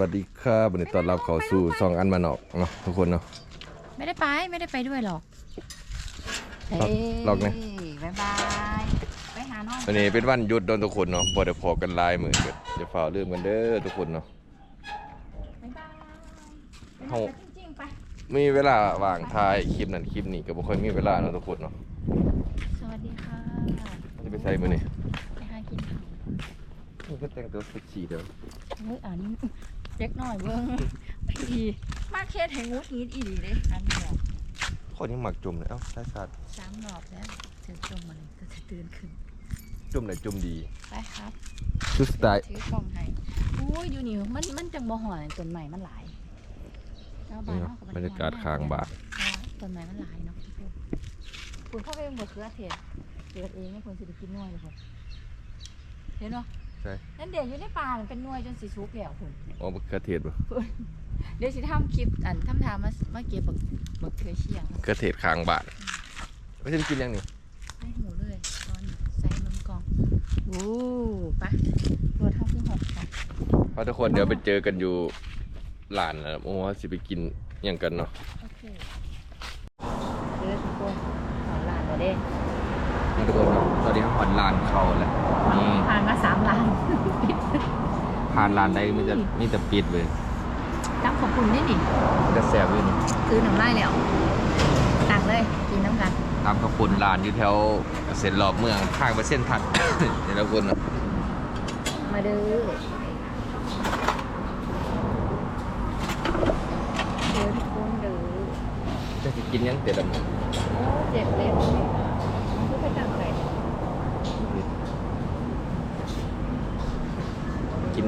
วัสดีครับวันนี้ตอนรับเข้าสู่ซองอันมานอกเนาะทุกคนเนาะไม่ได้ไปไม่ได้ไปด้วยหรอกล็อกล็อกนะเฮ้ยบ๊ายบายไปหาน้องวันนี้เป็นวันหยุดโดนทุกคนเนาะบ่ได้พอกันหลายมื้อเกิดอย่าฝ่าลืมกันเด้อทุกคนเนาะบ๊ายบายเฮาไปจริงๆไปมีเวลาว่างถ่ายคลิปนั้นคลิปนี้ก็บ่ค่อยมีเวลาเนาะทุกคนเนาะสวัสดีค่ะจะไปใส่มื้อนี้ไปหากินข้าวนี่ก็แต่งตัวเซ็กซี่เด้อเฮ้ยอันนี้ เล็กหน่อยเบิ้งพี่มาเคสให้งูดงีดอีดีเลยอันเดียวคนยังมักจุ่มเลยเอ้าใส่ซาดสามรอบแล้วถึงจมมาเลยก็จะตื่นขึ้น จุ่มได้จุ่มดี ไปครับคือสไตล์ถือกล่องให้อุ้ยอยู่นี่มันมันจังบ่หอยต้นใหม่มันหลายแล้วบ้านเนาะเฮก็บรรยากาศข้างบ้านต้นไม้มันหลายเนาะทุกคนคุณเข้าไปเป็นบทเขือเทศเกิดเองให้คนสิได้กินหน่วยเลยผมเห็นเนาะ ใช่นั่นเดี๋ยวอยู่ในป่ามันเป็นหน่วยจนสีชุกแล้วคุณอ๋อมะเขือเทศบ่เดี๋ยวสิทำคลิปอันทำทามามาเก็บบักบักเขือเชียงมะเขือเทศข้างบ้านไม่ใช่กินยังนี่ให้หูเลยตอนใส่นมกล่องโอ้ไปรถเท่าที่หกค่ะเพราะทุกคนเดี๋ยวไปเจอกันอยู่ร้านแล้วโอ้ว่าสิไปกินหยังกันเนาะโอเคเด้อทุกคนขอลานมาเด้ นี่ทุกคนเนาะตอนนี้เขาผ่อนลานเข้าแล้วนี่ผ่านมาสามล้านผ่านลานได้มีแต่มีแต่ปิดเลยตั้งขอบคุณได้หนิมีแต่แสบเลยนี่คือหนังไล่แล้วตักเลยกินน้ำกันตามขาวปุนลานอยู่แถวเส้นรอบเมืองทางไปเส้นทัดนี่ทุกคนเนาะมาเด้อเด้อทุกคนเด้อจะสิกินหยังแต่ละมื้อโอ้เจ็บเล็บคือไปตั้งใจ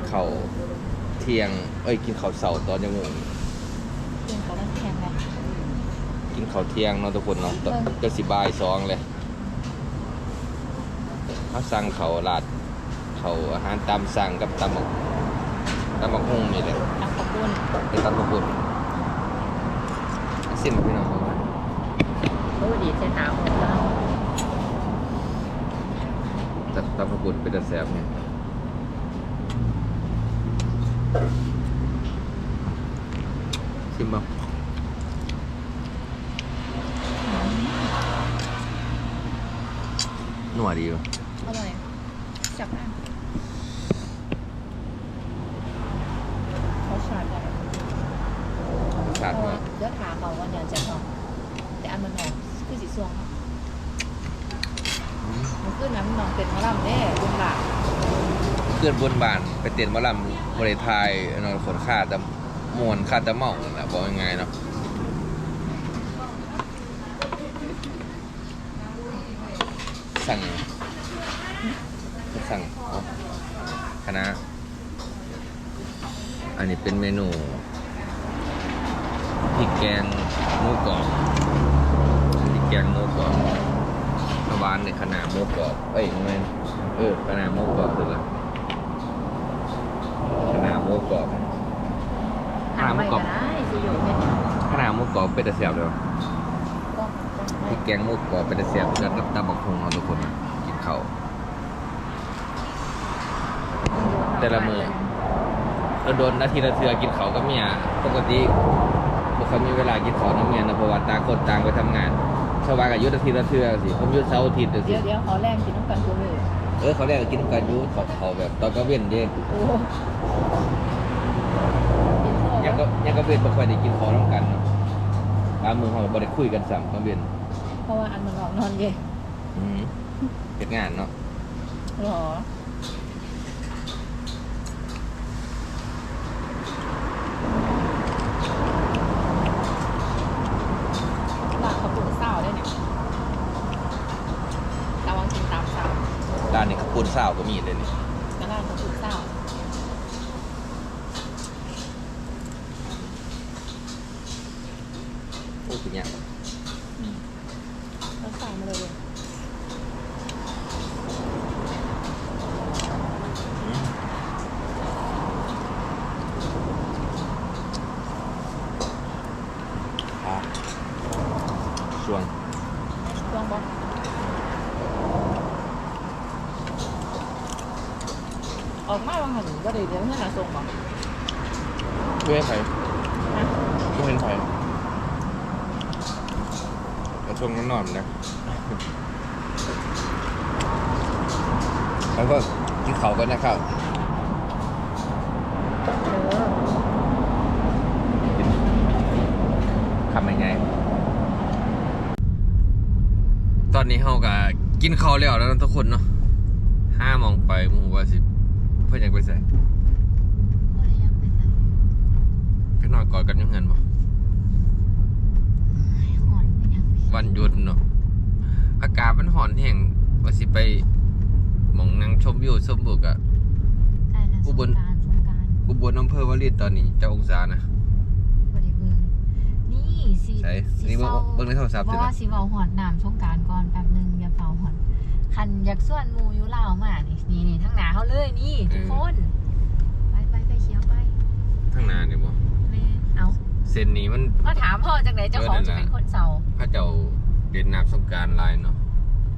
กินข้าวเที่ยง เอ้ย กินข้าวเสาร์ตอนยังงงเพียงเขาต้องแข่งไงกินข้าวเที่ยงเนาะทุกคนเนาะตอนก็สิบ่ายสองเลยเขาสั่งเขาวราดเขาวอาหารตามสั่งกับตำบักตำบักหุ่งนี่แหละตักขอบคุณเป็นตำบักหุ่งสิ้นพี่น้อง โอ้ดีเส้นหาของเราตัดตำบักหุ่งเป็นตะแสบเนี่ย ชิมบ้างหนัวดีป่ะอร่อยจับได้เขาชาร์จได้ชาติเพราะมาว่าเลือกขาเขาว่าอยากจะทำแต่อันมันออกคือสีส้มครับ มันขึ้นน้ำนองเป็ดมะลำเด้บุญบาทเพื่อนบนบ้านไปเต้นหมอลำบริไทยนอนขนค่าแต่มวนค่าแต่เมานั่นแหละบอกยังไงเนาะสั่งสั่งอ๋อคณะอันนี้เป็นเมนูพริกแกงหมูกรอบพริกแกงหมูกรอบ สวานในขนาดหมูกรอบเอ้ยไม่เออขนาดหมูกรอบถูกแล้วขนาดหมูกรอบหาไม่ก็ได้สิอยู่เนี่ยขนาดหมูกรอบเป็นตะเสียบเลยวะก็พริกแกงหมูกรอบเป็นตะเสียบแล้วกับตำบักหุ่งเอาทุกคนมากินข้าวแต่ละมือเราโดนนาทีละเทือกินข้าวกับเมียปกติบ่ค่อยมีเวลากินข้าวน้ำเมียนะเพราะว่าต่างคนต่างไปทำงาน ชาวบ้านก็อยุทนาทีละเทือสิผมอยุทเสาร์อาทิตย์สิเดี๋ยวเดี๋ยวขอแรงกินน้ำกันตัวเลยเออเขาเรียกว่ากินกันอยุเขาเขาแบบตอนก็เว้นเด้โอ้กินโซ่ยังก็ยังก็เว้นบ่ค่อยได้กินข้าวน้ำกันเนาะบางมือเขาก็บ่ได้คุยกันซ้ำก็เว้นเพราะว่าอันมันออกนอนเย็นอืมเฮ็ดงานเนาะหรอหลักกระปุกเศร้าได้เนี่ยระวังกินตามเศร้า ร้านนี้ข้าวปุ้นซาวก็มีเลยนี่ แล้วก็กระปุกเศร้า โอ้คือหยังแล้วใส่มาเลยเลยอืมอะส่วน ลองบอกออกมาบางหันก็ได้เดี๋ยวเพื่อนหาส่งบอกอเพื่อให้ใครเพื่อให้ใคร กระช่วงนั้นนอนนะแล้วก็กินเขากันนะครับทำยังไง ตอนนี้เฮาก็กินข้าวแล้วแล้วนะทุกคนเนาะห้าโมองไปหมูว่าสิ เพื่อนยังไปใส่บ่ได้ยังไปใส่ก็นอนกอดกันอยังเงินบ่ ไอ้หอนมันยังไม่ วันหยุดเนาะอากาศมันหอนแห้งว่าสิไปหมองนั่งชมวิวชมบุกอะใกล้แล้วอุสงบล กรารสงกรารอุบลอำเภอวารินตอนนี้เจ้าองศานะบ่ได้เบิ่งนี่สิใช่สินี่เบิ่งเฝ้าเบิ่งในโทรศัพท์เพสิราะว่าสิเว้าหอนน้ำสงกรารก่อนแป๊บหนึงอย่าเฝ้าหอนคันอยากส่วนหมู่อยู่ลาวมานี่นี่นี่ทั้งหน้าเฮาเลยนี่ทุกคน ไปไปไปเขียวไปข้างหน้านี่บ่แม่ เอาเส้นนี้มันก็ถามพ่อจังไหนเจ้าของจะเป็นคนเซาพระเจ้าเด่นน้ำสงกรารลายเนาะ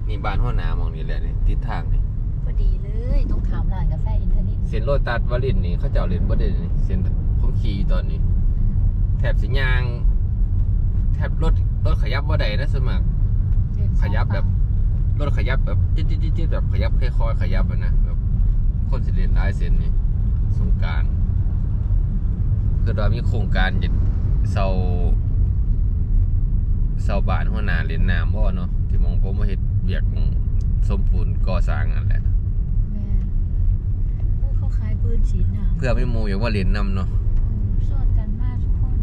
นี่บ้านหัวหน้ามองนี่แหละนี่ทิศทางนี่พอดีเลยตรงขามร้านกาแฟอินเทอร์เน็ตเส้นโลตัสวารินนี่เขาเจ้าเล่นบ่ได้นี่เส้นผมขี่อยู่ตอนนี้ แถบสิยาง แถบรถรถขยับบ่ได้นะสวนมัครเดินขยับแบบรถขยับแบบจิ๊ดจิ๊ดจิ๊ดจิ๊ดแบบขยับค่อยๆขยับอะนะแบบคนสิเล่นหลายเส้นนี่สงกรารคือเรามีโครงการจะ เซาเซาบ้านหัวหน้าเล่นน้ำบ่เนาะที่หมองผมมาเฮ็ดเวียกหม้องสมปูนก่อสร้างนั่นแหละ แม่ผู้เขาขายปืนฉีดน้ำเพื่อไม่มูอยากว่าเล่นน้ำเนาะสวดกันมากทุกคน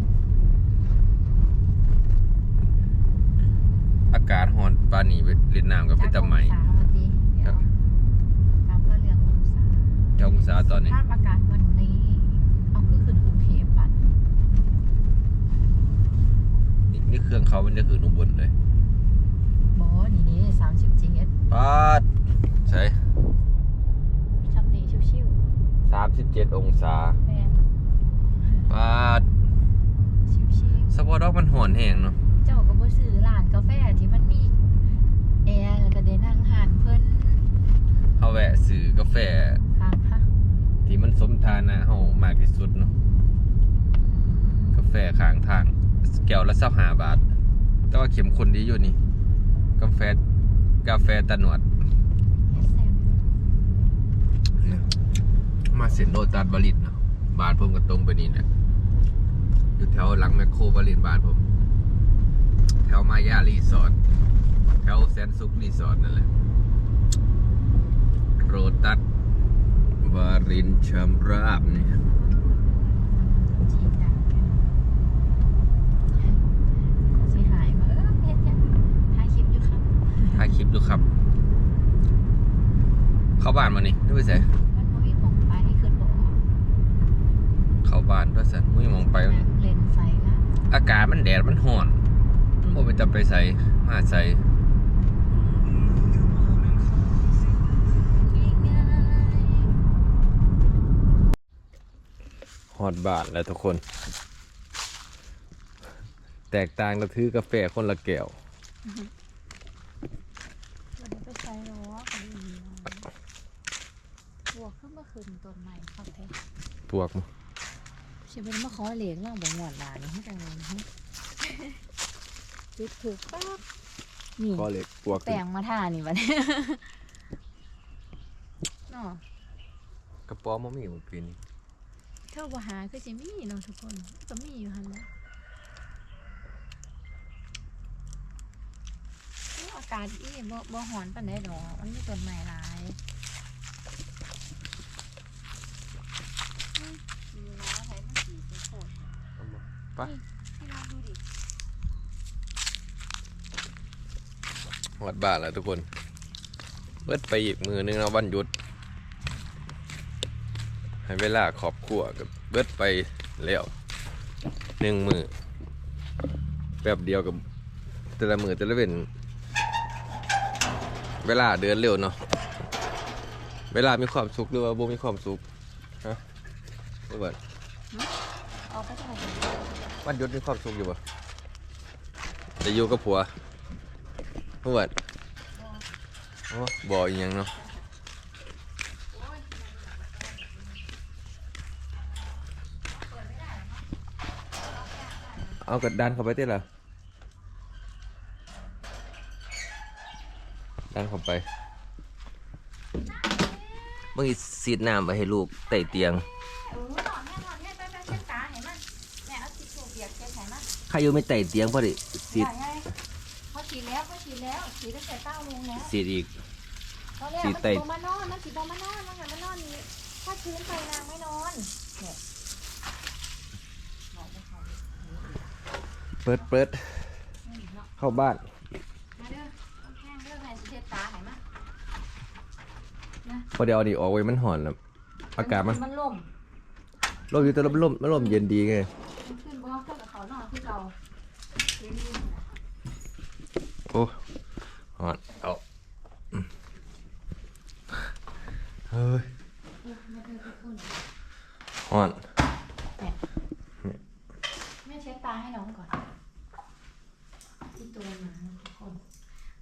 อากาศร้อนปานนี้ไปเล่นน้ำก็เป็นตะไหม จักองศาวันนี้เดี๋ยวตามว่าเรื่ององศาเจ้าองศาตอนนี้ ภาพอากาศวันนี้ เอาคือขึ้นกรุงเทพบัด นี่นี่เครื่องเขามันจะคือนุ่มบนเลยบอนี่นี่สามสิบเจ็ดปาดใช่ทำนี่ชิวสามสิบเจ็ดองศาๆแม่นปาดชิวสปอร์ตด็อกมันหอนแห้งเนาะๆ เจ้าก็บ่ซื้อร้านกาแฟที่มันมีแอร์แล้วก็ได้นั่งหานเพิ่นเฮาแวะซื้อกาแฟทางค่ะที่มันสมฐานะเฮามากที่สุดเนาะกาแฟข้างทาง แก้วละสักห้าบาท แต่ว่าเข้มข้นดีอยู่นี่ กาแฟกาแฟตะหนวด มาเซ็นโรตัสบริตเนาะบานผมก็ตรงไปนี่แหละอยู่แถวหลังแมคโครบริตบานผม แถวมายารีสอร์ทแถวแสนสุขรีสอร์ทนั่นแหละโรตัสบารินชำราบนี่ฉีดน้ำสิหายมาเออเฮ็ดยังถ่ายคลิปอยู่ครับ ถ่ายคลิปดูครับ เข้าบ้านมานี่ด้วยใส่มันบ่มีของไปให้ขึ้นบ่ออกเข้าบ้านด้วยสันมุ้ยมองไปมันเลนไฟละอากาศมันแดดมันห่อนมันบ่ไปจะไปใส่มาใส่ง่ายฮอดบาทแล้วทุกคน แตกต่างกันถือกาแฟคนละแก้ว ๆวันนี้ไปใส่ล้อกันดีบวก ขึ้นมาขึ้นต้นใหม่ครับแท้พวกมั้งใช่เป็นมาขอเหรียญล่างบ่หมวดหลานนี่ให้จังเลยฮะจุดถูกปั๊บนี่ก็เล็กพวกแปลงมาท่านี่บัดนี้เนาะกระป๋อมมีมันปีนี้เท่าบ่หาคือสิมีเนาะทุกคนก็มีอยู่หั่นแหละโอ้อากาศอีบ่บ่ฮ้อนปานใดดอกมันมีต้นไม้หลายอืมมีน้าใช้มันสีโคตร ไปพี่ลองดูดิฮอดบาทแล้วทุกคนเบิดไปอีกมือนึงแล้ววันหยุด ให้เวลาขอบครัวกับเบิดไปแล้วหนึ่งมือแป๊บเดียวกับแต่ละมือแต่ละเว้นเวลาเดินเร็วเนาะเวลามีความสุขหรือว่าบ่มีความสุขฮะบ่เบิดเอาไปทำไม วันหยุดมีความสุขอยู่บ่จะอยู่กับผัวบ่เบิดโอ้บ่อีหยังเนาะเอากระดานเข้าไปได้ละดันเข้าไปเมื่อกี้สีดน้ำไปให้ลูกไต่เตียง เออ ให้มั้ยใครอยู่ไม่ไต่เตียงพอดิสีดใหญ่ไงเขาฉีดแล้วเขาฉีดแล้วฉีดตั้งแต่เก้าโมงแล้วสีดอีก ตอนแรกฉีมันดไต่สิบมานอนมันสิบมานอนมันหันมานอนนี่ถ้าชื้นไปนางไม่นอนเนี่ยบอกไม่เขาเปิดเปิดไม่เห็นหรอกเข้าบ้าน มาเด้อต้องแข้งเด้อแม่สิเช็ดตาเห็นมั้ยพอเดี๋ยวเอาดิออกไว้มันห่อนแล้วอากาศมันมันล่ม ลมอยู่แต่ลมลมมันลมเย็นดีไง ก่าเย็นดีนะโอ้ห่อนเอาอืมเฮ้ยเออมาเด้อทุกคนห่อนแม่เช็ดตาให้น้องก่อนที่ตัวหมานะทุกคน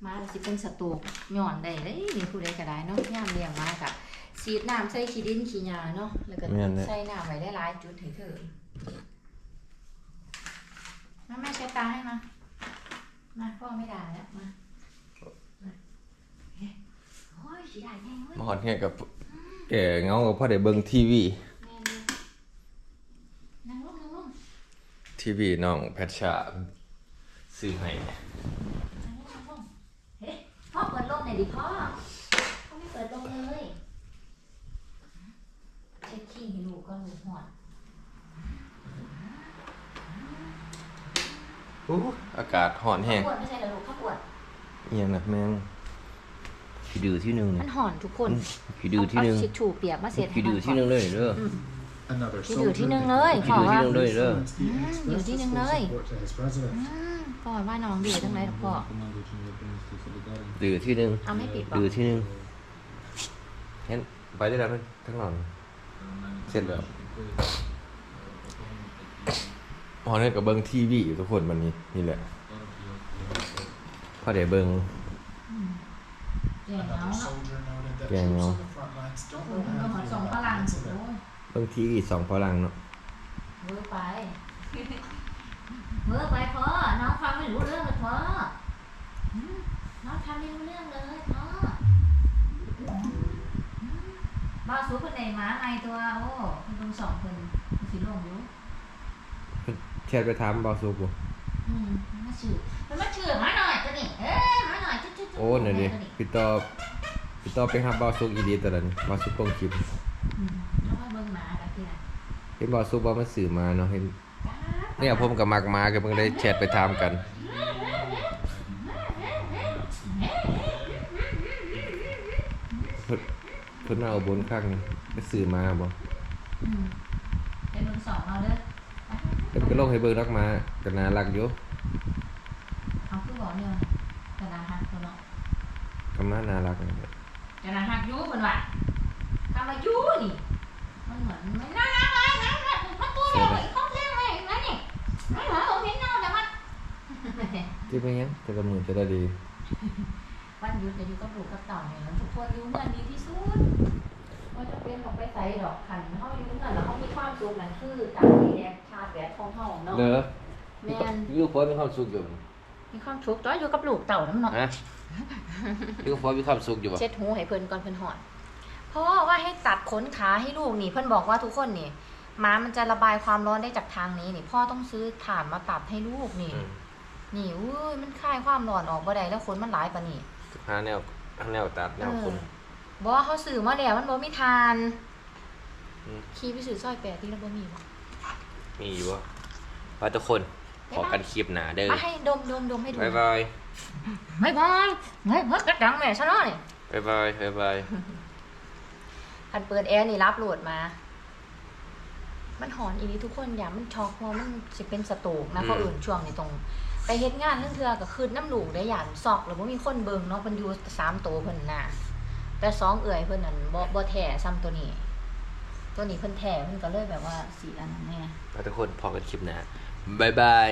หมาสิเป็นสตูกหย่อนได้เลยนี่ผู้ใดก็ได้เนาะย่ามเลี้ยงหมากับสีดน้ำใส่ขี้ดินขี้หญ้าเนาะแล้วก็แม่นเลยใส่น้ำไว้ได้หลายจุดให้เธอ มาแม่เช็ดตาให้มา มาพ่อไม่ด่าแล้วมามาเฮ้ยโอ้ยสีด่าแห้งเว้ยมาห่อนแค่กับแก่เงากับพ่อได้เบิ่งทีวี แม่นเลยนั่งลงนั่งลงทีวีน้องแพทชาซื้อให้นั่งลงนั่งลงเฮ้ยพ่อเปิดลมหน่อยดิพ่อพ่อไม่เปิดลมเลยเช็ดขี้ให้ลูกก็ลูกหอด อู้อากาศห่อนแห้งปวดไม่ใช่เหรอลูกข้าปวดเอียงนะแม่งขี้ดื้อที่หนึ่งมันี่นหอนทุกคนขี้ดื้อที่หนึ่งเอาชิดชูเปียกมาเสร็จขี้ดื้อที่หนึ่งเลยเด้อ Another ที่อยู่ soldier ที่หนึ่งเลยขี้ขอดื้อที่ว่าหนึ่งเลยเด้อ influenced the Mm, expressed อยู่ที่หนึ่ง his เลย full support to his president. อืมพ่อว่าน้องดีจังเลยพ่อดื้อที่หนึ่งเอาไม่ปิดบอกดื้อที่หนึ่งเห็นไปได้แล้วมั้ยทั้งหลังเสร็จแล้ว พอเนี่ยกับเบิ้งทีวีอยู่ทุกคนวันนี้นี่แหละพอได้เบิ้งแย่แล้ว Another soldier noted that Yeah, troops no. on the front lines don't โอ้ know ยมันก็ how หอน to สอง deal พ with ลัง the โอ้ incident. ยเบิ้งทีวีสองพลังเนาะเวอร์ไปเวอร์ไปพ่อน้องฟังไม่รู้เรื่องเลยพ่ออืมน้องทำไม่รู้เรื่องเลยพ่ออืมบ้าสูคนไหนหมาไงตัวโอ้คุณลุงสองคนมันสิลงอยู่ แชทไปถามบอสุกบ่อืมมันมาชื่อมันมาชื่อหมาหน่อยตัวนี้เอ้ยหมาหน่อยจุ๊ดจุ๊ดจุ๊ดโอ้นั่นดิตัวนี้พี่ต่อพี่ต่อไปหาบอสุกอีดีแต่ละนี่บอสุกลงคลิปอืมแล้วมาเบิ่งหมากับที่ไหนเห็นบอสุกบอมันสื่อมาเนาะเห็นเนี่ยผมกับมักมาก็เพิ่งได้แชทไปถามกัน เพิ่นเพิ่นมาเอาบนข้างนี่ไปสื่อมาบ่อืมเป็นลุงสองเราเด้อ เพิ่นก็ลงให้เบิ่งรักมาก็น่ารักอยู่เอาคือบอกเนี่ยกระดาษหักตัวเนาะก็มาน่ารักนะกระดาษหักอยูเป็นว่าทำมาอยูนี่มันเหมือนมันน่ารักเลยนะมันตัวเราไอ้ข้องเสียงอะไรอย่างนั้นนี่ไม่เหรอผมเห็นเน่าแต่มันที่เป็นหยังแต่ละมื้อจะได้ดีวันหยุดจะอยู่กับลูกกับเต่าเนี่ยทุกคนอยู่เงินดีที่สุด ว่าจะเป็นของไปใส่ดอกขันเขาอยู่เงินแล้วเขามีความสุขนั่นคือการที่แดกชาติแหวนทองเฮาเนาะเด้อแม่นอยู่พอมีความสุขอยู่มีความสุขตัวอยู่กับลูกเต่าน้ำเนาะฮะอยู่พอมีความสุขอยู่บ่เช็ดหูให้เพิ่นก่อนเพิ่นหอนเพราะว่าให้ตัดขนขาให้ลูกนี่เพิ่นบอกว่าทุกคนนี่ม้ามันจะระบายความร้อนได้จากทางนี้นี่พ่อต้องซื้อถ่านมาตัดให้ลูกนี่อืมนี่อุ้ยมันคลายความร้อนออกบ่ได้แล้วขนมันหลายปานนี้หาแนวหาแนวตัดแนวคน บอกว่าเขาซื้อมาแล้วมันบ่มีทาน อืมขี่ไปซื้อซอยแปดที่แล้วบ่มีบ่มีอยู่บ่ว่าทุกคนขอกันคลิปหนาเด้อมาให้ดมดมดมให้ดูบ๊ายบายไม่บายเฮ้ยเฮ้ยกระดังแม่ซะหน่อยบ๊ายบายบ๊ายบาย คันเปิดแอร์นี่รับโหลดมา มันหอนอีนี้ทุกคนอย่ามันช็อกเพราะมันสิเป็นสโตรกนะเขาอื่นช่วงนี้ตรง ไปเฮ็ดงานเรื่องเทือก็คืนน้ำหลูกได้หยานซอกหรือว่ามีคนเบิ่งเนาะเพิ่นอยู่สามตัวเพิ่นน่ะ แต่สองเอื่อยเพื่อนนั่นบ่บ่แท่ซ้ำตัวนี้ ตัวนี้เพื่อนแท่เพื่อนก็เลยแบบว่าสีอันนั้นแน่ แล้วทุกคนพอกันคลิปหนะบ๊ายบาย